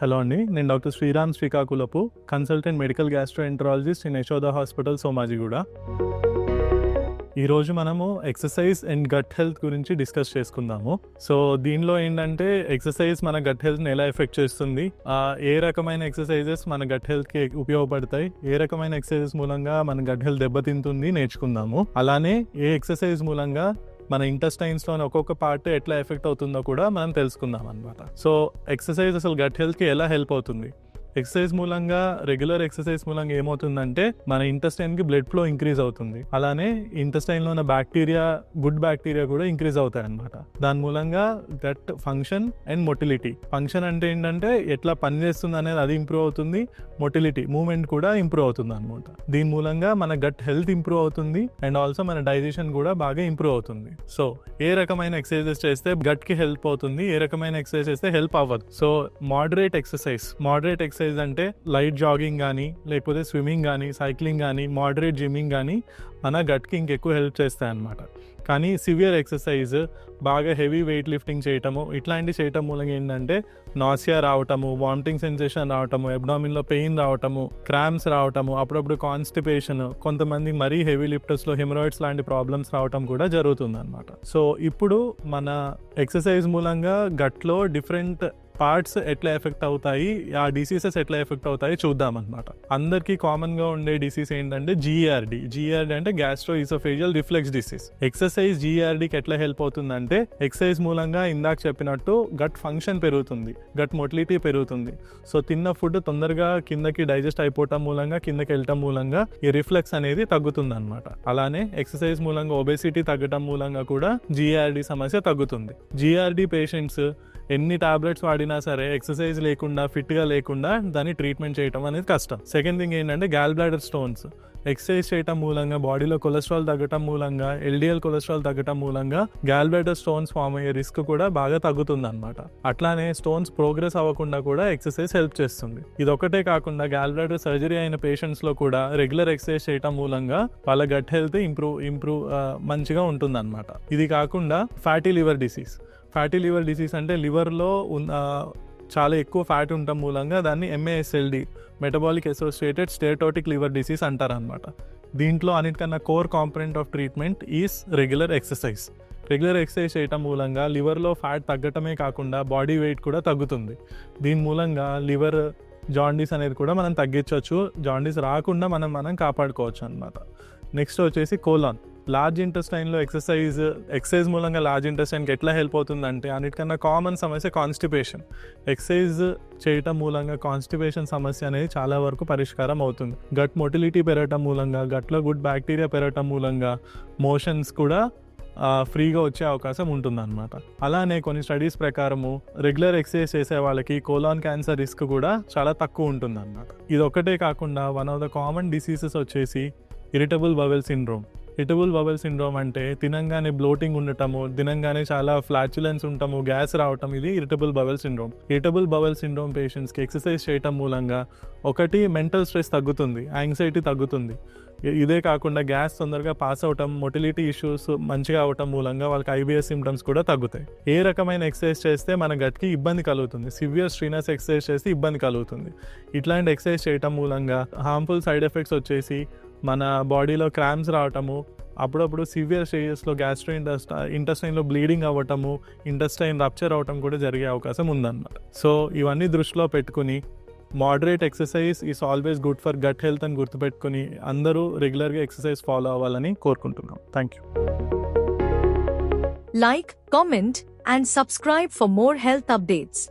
Hello అండి నేను doctor Sriram Srikakulapu consultant medical gastroenterologist in Yashoda hospital Somajiguda ఈరోజు మనము ఎక్సర్సైజ్ అండ్ గట్ హెల్త్ గురించి డిస్కస్ చేసుకుందాము. సో దీనిలో ఏంటంటే ఎక్సర్సైజ్ మన గట్ హెల్త్ని ఎలా ఎఫెక్ట్ చేస్తుంది ఏ రకమైన ఎక్సర్సైజెస్ మన గట్ హెల్త్కి ఉపయోగపడతాయి ఏ రకమైన ఎక్సర్సైజెస్ మూలంగా మన గట్ హెల్త్ దెబ్బతింటుంది నేర్చుకుందాము. అలానే ఏ ఎక్సర్సైజ్ మూలంగా మన ఇంటెస్టైన్స్లోని ఒక్కొక్క పార్ట్ ఎట్లా ఎఫెక్ట్ అవుతుందో కూడా మనం తెలుసుకుందాం అనమాట సో ఎక్సర్సైజ్ అసలు గట్ హెల్త్కి ఎలా హెల్ప్ అవుతుంది? ఎక్సర్సైజ్ మూలంగా రెగ్యులర్ ఎక్సర్సైజ్ మూలంగా ఏమవుతుందంటే మన ఇంటెస్టైన్కి బ్లడ్ ఫ్లో ఇంక్రీజ్ అవుతుంది. అలానే ఇంటెస్టైన్లో ఉన్న బ్యాక్టీరియా గుడ్ బ్యాక్టీరియా కూడా ఇంక్రీజ్ అవుతాయి అనమాట దాని మూలంగా gut function and motility. Function అంటే ఏంటంటే ఎట్లా పనిచేస్తుంది అనేది అది ఇంప్రూవ్ అవుతుంది. మొటిలిటీ మూమెంట్ కూడా ఇంప్రూవ్ అవుతుంది అనమాట దీని మూలంగా మన గట్ హెల్త్ ఇంప్రూవ్ అవుతుంది అండ్ ఆల్సో మన డైజెషన్ కూడా బాగా ఇంప్రూవ్ అవుతుంది. సో ఏ రకమైన ఎక్సర్సైజెస్ చేస్తే గట్కి హెల్ప్ అవుతుంది ఏ రకమైన ఎక్సర్సైజ్ చేస్తే హెల్ప్ అవ్వదు. So moderate exercise moderate exercise అంటే లైట్ జాగింగ్ కానీ లేకపోతే స్విమ్మింగ్ కానీ సైక్లింగ్ కానీ మోడరేట్ జిమ్మింగ్ కానీ మన గట్కి ఇంకెక్కువ హెల్ప్ చేస్తాయి అన్నమాట కానీ సివియర్ ఎక్సర్సైజ్ బాగా హెవీ వెయిట్ లిఫ్టింగ్ చేయటము ఇట్లాంటి చేయటం మూలంగా ఏంటంటే నాసియా రావటము వామిటింగ్ సెన్సేషన్ రావటము అబ్డామిన్లో పెయిన్ రావటము క్రామ్స్ రావటము అప్పుడప్పుడు కాన్స్టిపేషన్ కొంతమంది మరీ హెవీ లిఫ్టర్స్లో హెమరాయిడ్స్ లాంటి ప్రాబ్లమ్స్ రావటం కూడా జరుగుతుంది అనమాట సో ఇప్పుడు మన ఎక్సర్సైజ్ మూలంగా గట్లో డిఫరెంట్ పార్ట్స్ ఎట్లా ఎఫెక్ట్ అవుతాయి ఆ డిసీజెస్ ఎట్లా ఎఫెక్ట్ అవుతాయి చూద్దాం అనమాట అందరికీ కామన్గా ఉండే డిసీజ్ ఏంటంటే జిఆర్డి జిఆర్డి అంటే gastro oesophageal reflex disease exercise జిఆర్డికి ఎట్లా హెల్ప్ అవుతుందంటే ఎక్సర్సైజ్ మూలంగా ఇందాక చెప్పినట్టు గట్ ఫంక్షన్ పెరుగుతుంది గట్ మొటిలిటీ పెరుగుతుంది. సో తిన్న ఫుడ్ తొందరగా కిందకి డైజెస్ట్ అయిపోవటం మూలంగా కిందకి వెళ్ళటం మూలంగా ఈ రిఫ్లెక్స్ అనేది తగ్గుతుంది అనమాట అలానే ఎక్సర్సైజ్ మూలంగా ఒబేసిటీ తగ్గటం మూలంగా కూడా జిఆర్డి సమస్య తగ్గుతుంది. జిఆర్డి పేషెంట్స్ ఎన్ని టాబ్లెట్స్ వాడినా సరే ఎక్సర్సైజ్ లేకుండా ఫిట్గా లేకుండా దాన్ని ట్రీట్మెంట్ చేయటం అనేది కష్టం. సెకండ్ థింగ్ ఏంటంటే గ్యాల్ బ్లాడర్ స్టోన్స్ ఎక్సర్సైజ్ చేయటం మూలంగా బాడీలో కొలెస్ట్రాల్ తగ్గటం మూలంగా ఎల్డిఎల్ కొలెస్ట్రాల్ తగ్గటం మూలంగా గ్యాల్ బ్లాడర్ స్టోన్స్ ఫామ్ అయ్యే రిస్క్ కూడా బాగా తగ్గుతుంది అనమాట అట్లానే స్టోన్స్ ప్రోగ్రెస్ అవ్వకుండా కూడా ఎక్సర్సైజ్ హెల్ప్ చేస్తుంది. ఇది ఒకటే కాకుండా గ్యాల్ బ్లాడర్ సర్జరీ అయిన పేషెంట్స్లో కూడా రెగ్యులర్ ఎక్సర్సైజ్ చేయటం మూలంగా వాళ్ళ గట్ హెల్త్ ఇంప్రూవ్ ఇంప్రూవ్ మంచిగా ఉంటుంది అనమాట ఇది కాకుండా fatty liver disease fatty liver disease అంటే లివర్లో ఉన్న చాలా ఎక్కువ ఫ్యాట్ ఉండటం మూలంగా దాన్ని MASLD metabolic associated steatotic liver disease అంటారనమాట దీంట్లో అన్నిటికన్నా core component of treatment is regular exercise regular exercise చేయటం మూలంగా లివర్లో ఫ్యాట్ తగ్గటమే కాకుండా బాడీ వెయిట్ కూడా తగ్గుతుంది. దీని మూలంగా లివర్ జాండీస్ అనేది కూడా మనం తగ్గించవచ్చు. జాండీస్ రాకుండా మనం మనం కాపాడుకోవచ్చు అనమాట నెక్స్ట్ వచ్చేసి కోలాన్ లార్జ్ ఇంటెస్టైన్లో ఎక్సర్సైజ్ ఎక్సర్సైజ్ మూలంగా లార్జ్ ఇంటెస్టైన్కి ఎట్లా హెల్ప్ అవుతుందంటే అన్నిటికన్నా కామన్ సమస్య కాన్స్టిపేషన్ ఎక్సర్సైజ్ చేయటం మూలంగా కాన్స్టిపేషన్ సమస్య అనేది చాలా వరకు పరిష్కారం అవుతుంది. గట్ మొటిలిటీ పెరగటం మూలంగా గట్లో గుడ్ బ్యాక్టీరియా పెరగటం మూలంగా మోషన్స్ కూడా ఫ్రీగా వచ్చే అవకాశం ఉంటుందన్నమాట. అలానే కొన్ని స్టడీస్ ప్రకారము రెగ్యులర్ ఎక్సర్సైజ్ చేసే వాళ్ళకి కోలాన్ క్యాన్సర్ రిస్క్ కూడా చాలా తక్కువ ఉంటుందన్నమాట. ఇది ఒకటే కాకుండా one of the common diseases వచ్చేసి irritable bowel syndrome irritable bowel syndrome అంటే తినంగానే బ్లోటింగ్ ఉండటము తినంగానే చాలా ఫ్లాచులెన్స్ ఉండటము గ్యాస్ రావటం ఇది irritable bowel syndrome irritable bowel syndrome పేషెంట్స్కి ఎక్సర్సైజ్ చేయటం మూలంగా ఒకటి మెంటల్ స్ట్రెస్ తగ్గుతుంది యాంగ్జైటీ తగ్గుతుంది. ఇదే కాకుండా గ్యాస్ తొందరగా పాస్ అవటం మొటిలిటీ ఇష్యూస్ మంచిగా అవటం మూలంగా వాళ్ళకి ఐబిఎస్ సిమ్టమ్స్ కూడా తగ్గుతాయి. ఏ రకమైన ఎక్సర్సైజ్ చేస్తే మన గట్కి ఇబ్బంది కలుగుతుంది సివియర్ స్ట్రీనస్ ఎక్సర్సైజ్ చేస్తే ఇబ్బంది కలుగుతుంది. ఇట్లాంటి ఎక్సర్సైజ్ చేయటం మూలంగా హార్మ్ఫుల్ సైడ్ ఎఫెక్ట్స్ వచ్చేసి మన బాడీలో క్రామ్స్ రావటము అప్పుడప్పుడు సివియర్ స్టేజెస్లో గ్యాస్ట్రో ఇంటెస్ట్ ఇంటెస్టైన్లో బ్లీడింగ్ అవ్వటము ఇంటెస్టైన్ రప్చర్ అవటం కూడా జరిగే అవకాశం ఉందన్నమాట. సో ఇవన్నీ దృష్టిలో పెట్టుకుని moderate exercise is always good for gut health అని గుర్తుపెట్టుకుని అందరూ రెగ్యులర్గా ఎక్సర్సైజ్ ఫాలో అవ్వాలని కోరుకుంటున్నాం. Thank you like comment and subscribe for more health updates